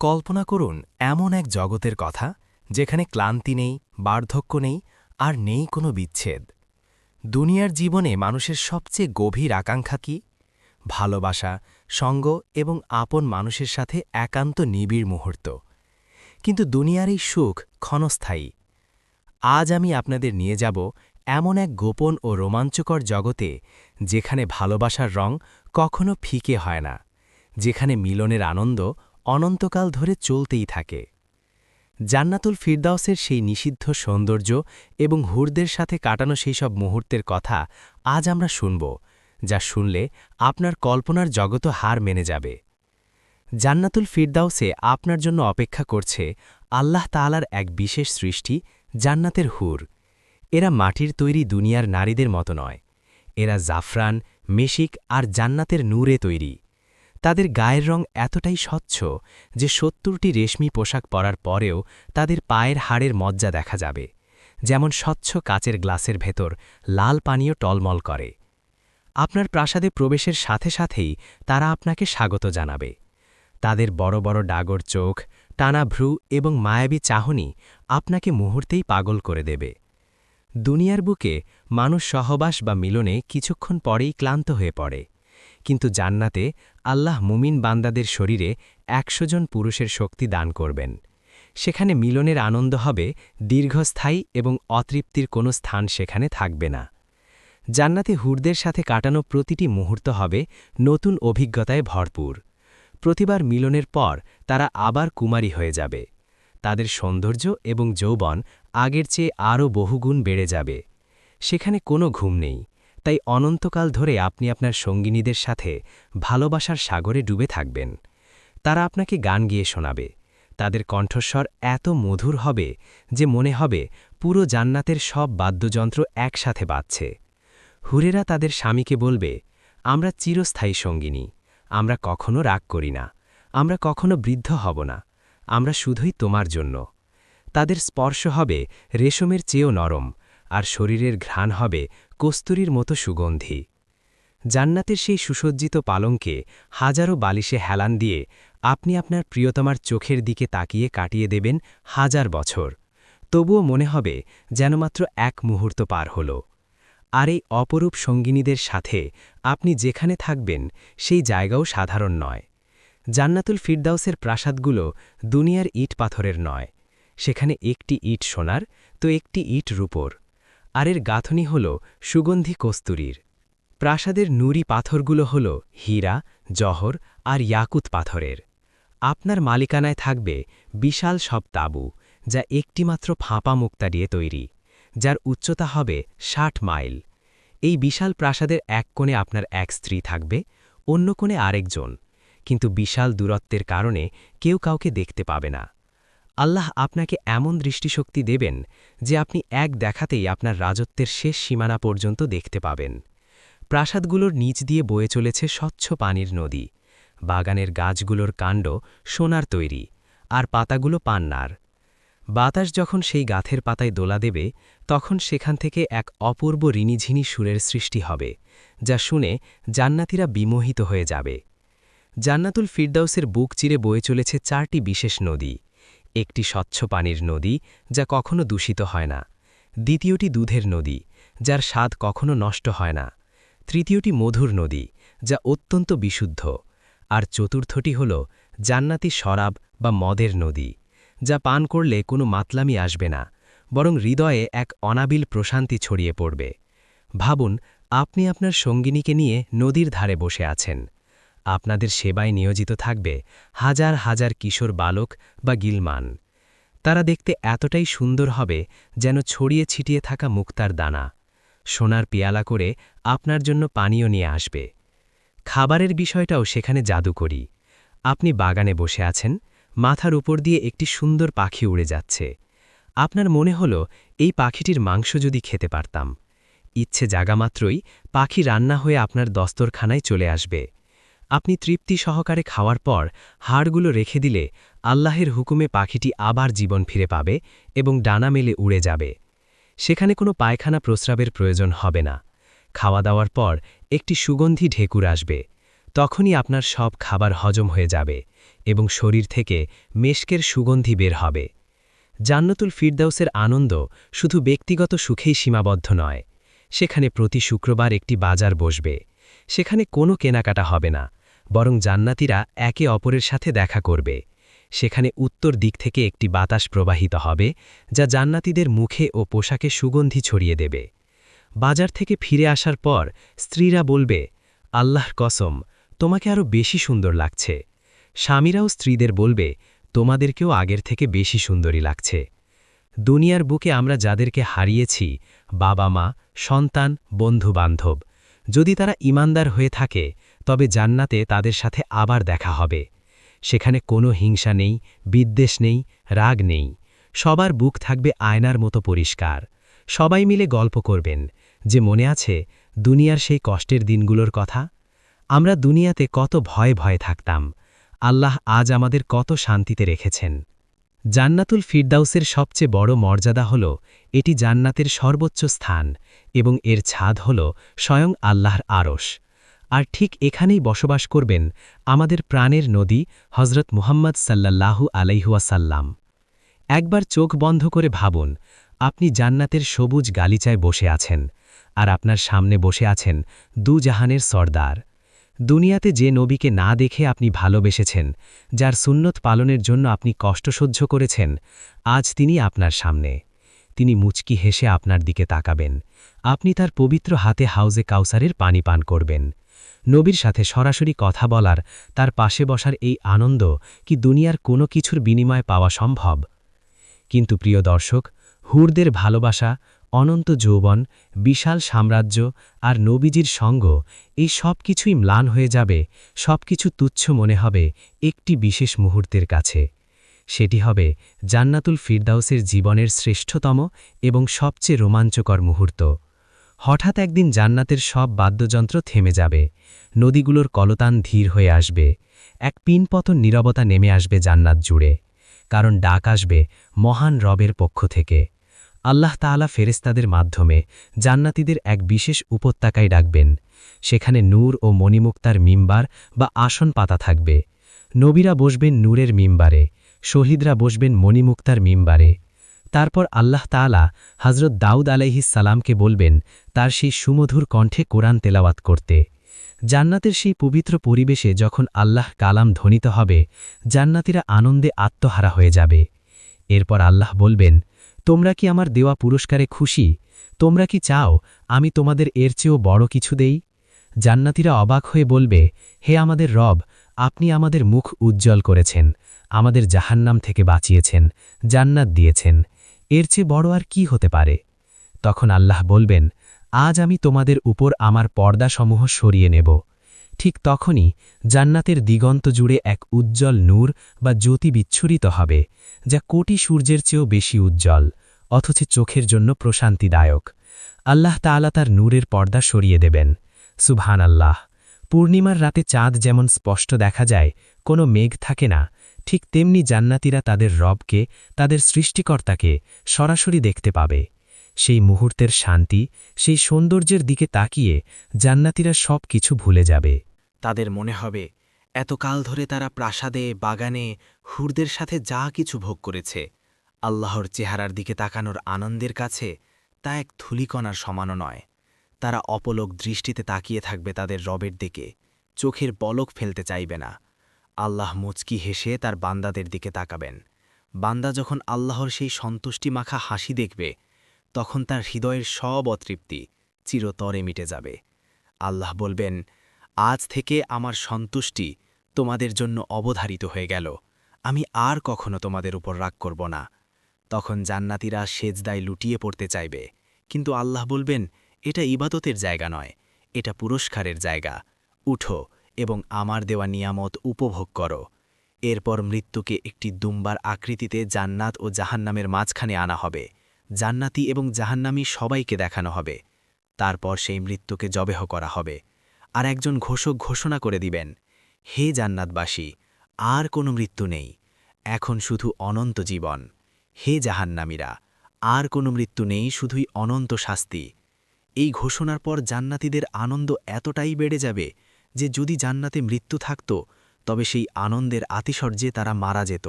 কল্পনা করুন, এমন এক জগতের কথা, যেখানে ক্লান্তি নেই, বার্ধক্য নেই, আর নেই কোনো বিচ্ছেদ। দুনিয়ার জীবনে মানুষের সবচেয়ে গভীর আকাঙ্ক্ষা কি? ভালোবাসা, সঙ্গ এবং আপন মানুষের সাথে একান্ত নিবিড় মুহূর্ত। কিন্তু দুনিয়ার এই সুখ ক্ষণস্থায়ী। আজ আমি আপনাদের নিয়ে যাব এমন এক গোপন ও রোমাঞ্চকর জগতে, যেখানে ভালোবাসার রং কখনো ফিকে হয় না, যেখানে মিলনের আনন্দ অনন্তকাল ধরে চলতেই থাকে। জান্নাতুল ফিরদাউসের সেই নিষিদ্ধ সৌন্দর্য এবং হুরদের সাথে কাটানো সেই সব মুহূর্তের কথা আজ আমরা শুনব, যা শুনলে আপনার কল্পনার জগত হার মেনে যাবে। জান্নাতুল ফিরদাউসে আপনার জন্য অপেক্ষা করছে আল্লাহ তালার এক বিশেষ সৃষ্টি, জান্নাতের হুর। এরা মাটির তৈরি দুনিয়ার নারীদের মতো নয়। এরা জাফরান, মেশিক আর জান্নাতের নূরে তৈরি। তাদের গায়ের রং এতটাই স্বচ্ছ যে সত্তরটি রেশমি পোশাক পরার পরেও তাদের পায়ের হাড়ের মজ্জা দেখা যাবে। যেমন স্বচ্ছ কাচের গ্লাসের ভেতর লাল পানীয় টলমল করে। আপনার প্রাসাদে প্রবেশের সাথে সাথেই তারা আপনাকে স্বাগত জানাবে। তাদের বড় বড় ডাগর চোখ, টানা ভ্রু এবং মায়াবী চাহনি আপনাকে মুহূর্তেই পাগল করে দেবে। দুনিয়ার বুকে মানুষ সহবাস বা মিলনে কিছুক্ষণ পরেই ক্লান্ত হয়ে পড়ে। কিন্তু জান্নাতে আল্লাহ মুমিন বান্দাদের শরীরে একশো জন পুরুষের শক্তি দান করবেন। সেখানে মিলনের আনন্দ হবে, দীর্ঘস্থায়ী এবং অতৃপ্তির কোনো স্থান সেখানে থাকবে না। জান্নাতে হুরদের সাথে কাটানো প্রতিটি মুহূর্ত হবে নতুন অভিজ্ঞতায় ভরপুর। প্রতিবার মিলনের পর তারা আবার কুমারী হয়ে যাবে। তাদের সৌন্দর্য এবং যৌবন আগের চেয়ে আরও বহুগুণ বেড়ে যাবে। সেখানে কোনো ঘুম নেই। তাই অনন্তকাল ধরে আপনি আপনার সঙ্গিনীদের সাথে ভালোবাসার সাগরে ডুবে থাকবেন। তারা আপনাকে গান গিয়ে শোনাবে। তাদের কণ্ঠস্বর এত মধুর হবে যে মনে হবে পুরো জান্নাতের সব বাদ্যযন্ত্র একসাথে বাজছে। হুরেরা তাদের স্বামীকে বলবে, আমরা চিরস্থায়ী সঙ্গিনী। আমরা কখনো রাগ করি না। আমরা কখনো বৃদ্ধ হব না। আমরা শুধুই তোমার জন্য। তাদের স্পর্শ হবে রেশমের চেয়েও নরম। আর শরীরের ঘ্রাণ হবে কস্তুরীর মতো সুগন্ধি। জান্নাতের সেই সুসজ্জিত পালঙ্কে হাজারো বালিশে হেলান দিয়ে আপনি আপনার প্রিয়তমার চোখের দিকে তাকিয়ে কাটিয়ে দেবেন হাজার বছর। তবুও মনে হবে যেন মাত্র এক মুহূর্ত পার হল। আর এই অপরূপ সঙ্গিনীদের সাথে আপনি যেখানে থাকবেন সেই জায়গাও সাধারণ নয়। জান্নাতুল ফিরদাউসের প্রাসাদগুলো দুনিয়ার ইট পাথরের নয়। সেখানে একটি ইট সোনার তো একটি ইট রূপর। আর এর গাঁথনি হল সুগন্ধি কস্তুরীর। প্রাসাদের নুরি পাথরগুলো হল হীরা, জহর আর ইয়াকুত পাথরের। আপনার মালিকানায় থাকবে বিশাল সব তাবু, যা একটিমাত্র ফাঁপা মুক্তা দিয়ে তৈরি, যার উচ্চতা হবে ষাট মাইল। এই বিশাল প্রাসাদের এক কোণে আপনার এক স্ত্রী থাকবে, অন্য কোণে আরেকজন, কিন্তু বিশাল দূরত্বের কারণে কেউ কাউকে দেখতে পাবে না। আল্লাহ আপনাকে এমন দৃষ্টিশক্তি দেবেন যে আপনি এক দেখাতেই আপনার রাজত্বের শেষ সীমানা পর্যন্ত দেখতে পাবেন। প্রাসাদগুলোর নিচ দিয়ে বয়ে চলেছে স্বচ্ছ পানির নদী। বাগানের গাছগুলোর কাণ্ড সোনার তৈরি, আর পাতাগুলো পান্নার। বাতাস যখন সেই গাথের পাতায় দোলা দেবে, তখন সেখান থেকে এক অপূর্ব ঋণিঝিনি সুরের সৃষ্টি হবে, যা শুনে জান্নাতিরা বিমোহিত হয়ে যাবে। জান্নাতুল ফিরদাউসের বুক চিরে বয়ে চলেছে চারটি বিশেষ নদী। একটি স্বচ্ছ পানির নদী যা কখনো দূষিত হয় না। দ্বিতীয়টি দুধের নদী, যার স্বাদ কখনো নষ্ট হয় না। তৃতীয়টি মধুর নদী, যা অত্যন্ত বিশুদ্ধ। আর চতুর্থটি হল জান্নাতি শরাব বা মদের নদী, যা পান করলে কোনো মাতলামি আসবে না, বরং হৃদয়ে এক অনাবিল প্রশান্তি ছড়িয়ে পড়বে। ভাবুন, আপনি আপনার সঙ্গিনীকে নিয়ে নদীর ধারে বসে আছেন। আপনাদের সেবায় নিয়োজিত থাকবে হাজার হাজার কিশোর বালক বা গিলমান। তারা দেখতে এতটাই সুন্দর হবে যেন ছড়িয়ে ছিটিয়ে থাকা মুক্তার দানা। সোনার পিয়ালা করে আপনার জন্য পানীয় নিয়ে আসবে। খাবারের বিষয়টাও সেখানে জাদুকরি। আপনি বাগানে বসে আছেন, মাথার উপর দিয়ে একটি সুন্দর পাখি উড়ে যাচ্ছে। আপনার মনে হল, এই পাখিটির মাংস যদি খেতে পারতাম। ইচ্ছে জাগামাত্রই পাখি রান্না হয়ে আপনার দস্তরখানায় চলে আসবে। আপনি তৃপ্তি সহকারে খাওয়ার পর হাড়গুলো রেখে দিলে আল্লাহের হুকুমে পাখিটি আবার জীবন ফিরে পাবে এবং ডানা মেলে উড়ে যাবে। সেখানে কোনো পায়খানা প্রস্রাবের প্রয়োজন হবে না। খাওয়া দাওয়ার পর একটি সুগন্ধি ঢেকুর আসবে। তখনই আপনার সব খাবার হজম হয়ে যাবে এবং শরীর থেকে মেশকের সুগন্ধি বের হবে। জান্নাতুল ফিরদাউসের আনন্দ শুধু ব্যক্তিগত সুখেই সীমাবদ্ধ নয়, সেখানে প্রতি শুক্রবার একটি বাজার বসবে। সেখানে কোনো কেনাকাটা হবে না, বরং জান্নাতিরা একে অপরের সাথে দেখা করবে। সেখানে উত্তর দিক থেকে একটি বাতাস প্রবাহিত হবে, যা জান্নাতিদের মুখে ও পোশাকে সুগন্ধি ছড়িয়ে দেবে। বাজার থেকে ফিরে আসার পর স্ত্রীরা বলবে, আল্লাহর কসম, তোমাকে আরও বেশি সুন্দর লাগছে। স্বামীরাও স্ত্রীদের বলবে, তোমাদেরকেও আগের থেকে বেশি সুন্দরী লাগছে। দুনিয়ার বুকে আমরা যাদেরকে হারিয়েছি বাবা মা সন্তান বন্ধু বান্ধব যদি তারা ইমানদার হয়ে থাকে, তবে জান্নাতে তাদের সাথে আবার দেখা হবে। সেখানে কোনো হিংসা নেই, বিদ্বেষ নেই, রাগ নেই। সবার বুক থাকবে আয়নার মতো পরিষ্কার। সবাই মিলে গল্প করবেন যে মনে আছে, দুনিয়ার সেই কষ্টের দিনগুলোর কথা? আমরা দুনিয়াতে কত ভয়ে ভয়ে থাকতাম। আল্লাহ আজ আমাদের কত শান্তিতে রেখেছেন। জান্নাতুল ফিরদাউসের সবচেয়ে বড় মর্যাদা হল, এটি জান্নাতের সর্বোচ্চ স্থান এবং এর ছাদ হল স্বয়ং আল্লাহর আরশ। আর ঠিক এখানেই বসবাস করবেন আমাদের প্রাণের নদী হজরত মুহাম্মদ সাল্লাল্লাহু আলাইহুয়াসাল্লাম একবার চোখ বন্ধ করে ভাবুন, আপনি জান্নাতের সবুজ গালিচায় বসে আছেন আর আপনার সামনে বসে আছেন দুজাহানের সর্দার। দুনিয়াতে যে নবীকে না দেখে আপনি ভালোবেসেছেন, যার সুন্নত পালনের জন্য আপনি কষ্ট সহ্য করেছেন, আজ তিনি আপনার সামনে। তিনি মুচকি হেসে আপনার দিকে তাকাবেন। আপনি তার পবিত্র হাতে হাউজে কাউসারের পানি পান করবেন। নবীর সাথে সরাসরি কথা বলার, তার পাশে বসার এই আনন্দ কি দুনিয়ার কোনো কিছুর বিনিময় পাওয়া সম্ভব? কিন্তু প্রিয় দর্শক, হুরদের ভালোবাসা অনন্ত যৌবন, বিশাল সাম্রাজ্য আর নবীজির সঙ্গ, এই সব কিছুই ম্লান হয়ে যাবে, সব কিছু তুচ্ছ মনে হবে একটি বিশেষ মুহূর্তের কাছে। সেটি হবে জান্নাতুল ফিরদাউসের জীবনের শ্রেষ্ঠতম এবং সবচেয়ে রোমাঞ্চকর মুহূর্ত। হঠাৎ একদিন জান্নাতের সব বাদ্যযন্ত্র থেমে যাবে, নদীগুলোর কলতান ধীর হয়ে আসবে, এক পিনপতন নীরবতা নেমে আসবে জান্নাত জুড়ে, কারণ ডাক আসবে মহান রবের পক্ষ থেকে। আল্লাহ তাআলা ফেরেস্তাদের মাধ্যমে জান্নাতিদের এক বিশেষ উপত্যকায় ডাকবেন। সেখানে নূর ও মণিমুক্তার মিম্বার বা আসন পাতা থাকবে। নবীরা বসবেন নূরের মিম্বারে, শহীদরা বসবেন মণিমুক্তার মিম্বারে। তারপর আল্লাহ তাআলা হজরত দাউদ সালামকে বলবেন, তার সেই সুমধুর কণ্ঠে কোরআন তেলাওয়াত করতে। জান্নাতের সেই পবিত্র পরিবেশে যখন আল্লাহ কালাম ধ্বনিত হবে, জান্নাতিরা আনন্দে আত্মহারা হয়ে যাবে। এরপর আল্লাহ বলবেন তোমরা কি আমার দেওয়া পুরস্কারে খুশি? তোমরা কি চাও আমি তোমাদের এর চেয়েও বড় কিছু দেই? জান্নাতিরা অবাক হয়ে বলবে, হে আমাদের রব, আপনি আমাদের মুখ উজ্জ্বল করেছেন, আমাদের জাহান্নাম থেকে বাঁচিয়েছেন, জান্নাত দিয়েছেন। এর চেয়ে বড় আর কি হতে পারে? তখন আল্লাহ বলবেন, আজ আমি তোমাদের উপর আমার পর্দাসমূহ সরিয়ে নেব। ঠিক তখনই জান্নাতের দিগন্ত জুড়ে এক উজ্জ্বল নূর বা জ্যোতি বিচ্ছুরিত হবে, যা কোটি সূর্যের চেয়েও বেশি উজ্জ্বল, অথচ চোখের জন্য প্রশান্তিদায়ক। আল্লাহ তাআলা তার নূরের পর্দা সরিয়ে দেবেন। সুবহান আল্লাহ পূর্ণিমার রাতে চাঁদ যেমন স্পষ্ট দেখা যায়, কোনো মেঘ থাকে না, ঠিক তেমনি জান্নাতিরা তাদের রবকে, তাদের সৃষ্টিকর্তাকে সরাসরি দেখতে পাবে। সেই মুহূর্তের শান্তি, সেই সৌন্দর্যের দিকে তাকিয়ে জান্নাতিরা সব কিছু ভুলে যাবে। তাদের মনে হবে, এতকাল ধরে তারা প্রাসাদে, বাগানে, হুরদের সাথে যা কিছু ভোগ করেছে। আল্লাহর চেহারার দিকে তাকানোর আনন্দের কাছে তা এক ধুলিকণার সমানও নয়। তারা অপলক দৃষ্টিতে তাকিয়ে থাকবে তাদের রবের দিকে, চোখের পলক ফেলতে চাইবে না। আল্লাহ মুচকি হেসে তার বান্দাদের দিকে তাকাবেন। বান্দা যখন আল্লাহর সেই সন্তুষ্টি মাখা হাসি দেখবে তখন তার হৃদয়ের সব অতৃপ্তি চিরতরে মিটে যাবে। আল্লাহ বলবেন, আজ থেকে আমার সন্তুষ্টি তোমাদের জন্য অবধারিত হয়ে গেল। আমি আর কখনো তোমাদের উপর রাগ করব না তখন জান্নাতিরা সেজদায় লুটিয়ে পড়তে চাইবে। কিন্তু আল্লাহ বলবেন, এটা ইবাদতের জায়গা নয়, এটা পুরস্কারের জায়গা। উঠো এবং আমার দেওয়া নিয়ামত উপভোগ করো। এরপর মৃত্যুকে একটি দুম্বার আকৃতিতে জান্নাত ও জাহান্নামের মাঝখানে আনা হবে। জান্নাতি এবং জাহান্নামি সবাইকে দেখানো হবে। তারপর সেই মৃত্যুকে জবেহ করা হবে। আর একজন ঘোষক ঘোষণা করে দিবেন, হে জান্নাতবাসী, আর কোনো মৃত্যু নেই। এখন শুধু অনন্ত জীবন। হে জাহান্নামীরা, আর কোনো মৃত্যু নেই, শুধুই অনন্ত শাস্তি। এই ঘোষণার পর জান্নাতিদের আনন্দ এতটাই বেড়ে যাবে যে যদি জান্নাতে মৃত্যু থাকত, তবে সেই আনন্দের আতিশর্যে তারা মারা যেত।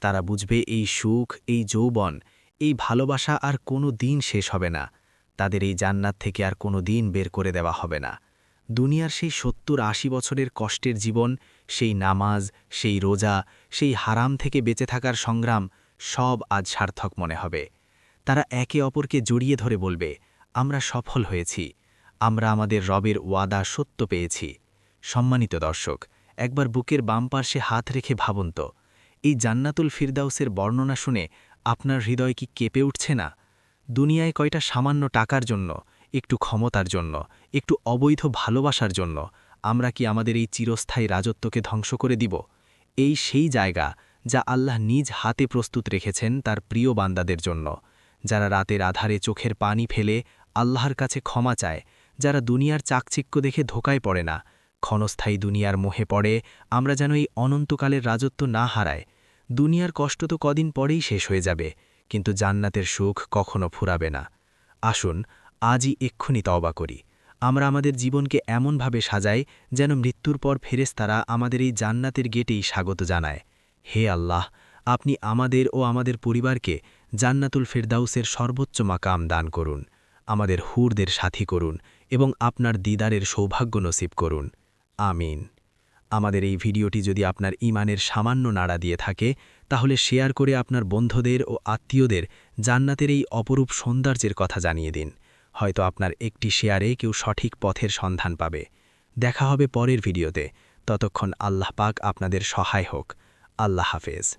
তারা বুঝবে এই সুখ, এই যৌবন এই ভালোবাসা আর কোনো দিন শেষ হবে না। তাদের এই জান্নাত থেকে আর কোনো দিন বের করে দেওয়া হবে না। দুনিয়ার সেই সত্তর আশি বছরের কষ্টের জীবন, সেই নামাজ, সেই রোজা, সেই হারাম থেকে বেঁচে থাকার সংগ্রাম সব আজ সার্থক মনে হবে। তারা একে অপরকে জড়িয়ে ধরে বলবে, আমরা সফল হয়েছি। আমরা আমাদের রবের ওয়াদা সত্য পেয়েছি। সম্মানিত দর্শক, একবার বুকের বাম পার্শ্বে হাত রেখে ভাবুন তো। এই জান্নাতুল ফিরদাউসের বর্ণনা শুনে আপনার হৃদয় কি কেঁপে উঠছে না? দুনিয়ায় কয়টা সামান্য টাকার জন্য, একটু ক্ষমতার জন্য, একটু অবৈধ ভালোবাসার জন্য আমরা কি আমাদের এই চিরস্থায়ী রাজত্বকে ধ্বংস করে দিব? এই সেই জায়গা যা আল্লাহ নিজ হাতে প্রস্তুত রেখেছেন তার প্রিয় বান্দাদের জন্য। যারা রাতের আধারে চোখের পানি ফেলে আল্লাহর কাছে ক্ষমা চায়, যারা দুনিয়ার চাকচিক্য দেখে ধোকায় পড়ে না, ক্ষণস্থায়ী দুনিয়ার মোহে পড়ে, আমরা যেন এই অনন্তকালের রাজত্ব না হারায় দুনিয়ার কষ্ট তো কদিন পরেই শেষ হয়ে যাবে, কিন্তু জান্নাতের সুখ কখনো ফুরাবে না। আসুন, আজই এক্ষুনি তওবা করি। আমরা আমাদের জীবনকে এমনভাবে সাজাই যেন মৃত্যুর পর ফেরেস্তারা আমাদের এই জান্নাতের গেটেই স্বাগত জানায়। হে আল্লাহ, আপনি আমাদের ও আমাদের পরিবারকে জান্নাতুল ফেরদাউসের সর্বোচ্চ মাকাম দান করুন, আমাদের হুরদের সাথী করুন এবং আপনার দিদারের সৌভাগ্য নসিব করুন। আমিন। আমাদের এই ভিডিওটি যদি আপনার ইমানের সামান্য নাড়া দিয়ে থাকে, তাহলে শেয়ার করে আপনার বন্ধুদের ও আত্মীয়দের জান্নাতের এই অপরূপ সৌন্দর্যের কথা জানিয়ে দিন। হয়তো আপনার একটি শেয়ারে কেউ সঠিক পথের সন্ধান পাবে। দেখা হবে পরের ভিডিওতে। ততক্ষণ আল্লাহ পাক আপনাদের সহায় হোক। আল্লাহ হাফেজ।